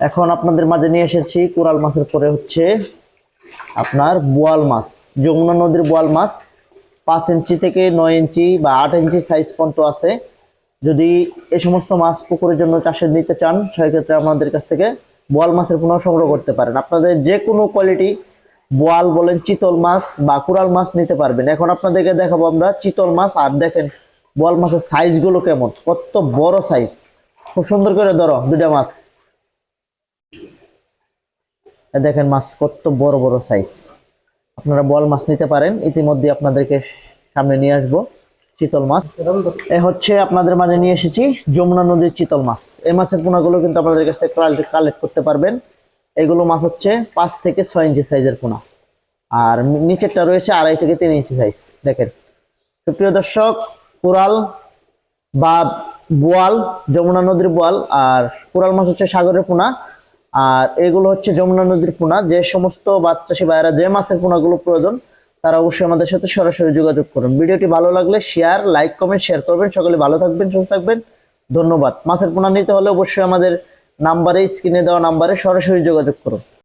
এখন আপনাদের মাঝে নিয়ে এসেছি কোরাল মাছের পরে হচ্ছে আপনার বোয়াল মাছ, যমুনা নদীর বোয়াল মাছ। পাঁচ ইঞ্চি থেকে নয় ইঞ্চি বা আট ইঞ্চি সাইজ পর্যন্ত আছে। যদি এ সমস্ত মাছ পুকুরের জন্য চাষে নিতে চান, সেক্ষেত্রে আমাদের কাছ থেকে বোয়াল মাছের পুনঃ সংগ্রহ করতে পারেন। আপনাদের যে কোনো কোয়ালিটি বোয়াল বলেন চিতল মাছ বা কোরাল মাছ নিতে পারবেন। এখন আপনাদেরকে দেখাবো আমরা চিতল মাছ, আর দেখেন বোয়াল মাছের সাইজগুলো কেমন, কত বড় সাইজ খুব সুন্দর করে ধরো দুটা মাছ। দেখেন মাছ কত বড় বড় সাইজ আপনারা বল মাছ নিতে পারেন, ইতিমধ্যে আপনাদেরকে সামনে নিয়ে আসব চিতল মাছ। এ হচ্ছে আপনাদের মাঝে নিয়ে এসেছি যমুনা নদীর চিতল মাছ। এই মাছের পোনাগুলো কিন্তু আপনাদের কাছে কালেক্ট করতে পারবেন। এগুলো মাছ হচ্ছে পাঁচ থেকে ছয় ইঞ্চি সাইজের পোনা। আর নিচেরটা রয়েছে আড়াই থেকে তিন ইঞ্চি সাইজ দেখেন। সুপ্রিয় দর্শক, কোরাল বা বোয়াল, যমুনা নদীর বোয়াল, আর কোরাল মাছ হচ্ছে সাগরের পোনা। আর এগুলো হচ্ছে যমুনা নদীর পোনা। যে সমস্ত বাচ্চাসী ভাইয়েরা যে মাছের পোনাগুলো প্রয়োজন, তারা অবশ্যই আমাদের সাথে সরাসরি যোগাযোগ করুন। ভিডিওটি ভালো লাগলে শেয়ার লাইক কমেন্ট শেয়ার করবেন। সকলে ভালো থাকবেন, সুস্থ থাকবেন। ধন্যবাদ। মাছের পোনা নিতে হলে অবশ্যই আমাদের নাম্বারে স্ক্রিনে দেওয়া নাম্বারে সরাসরি যোগাযোগ করুন।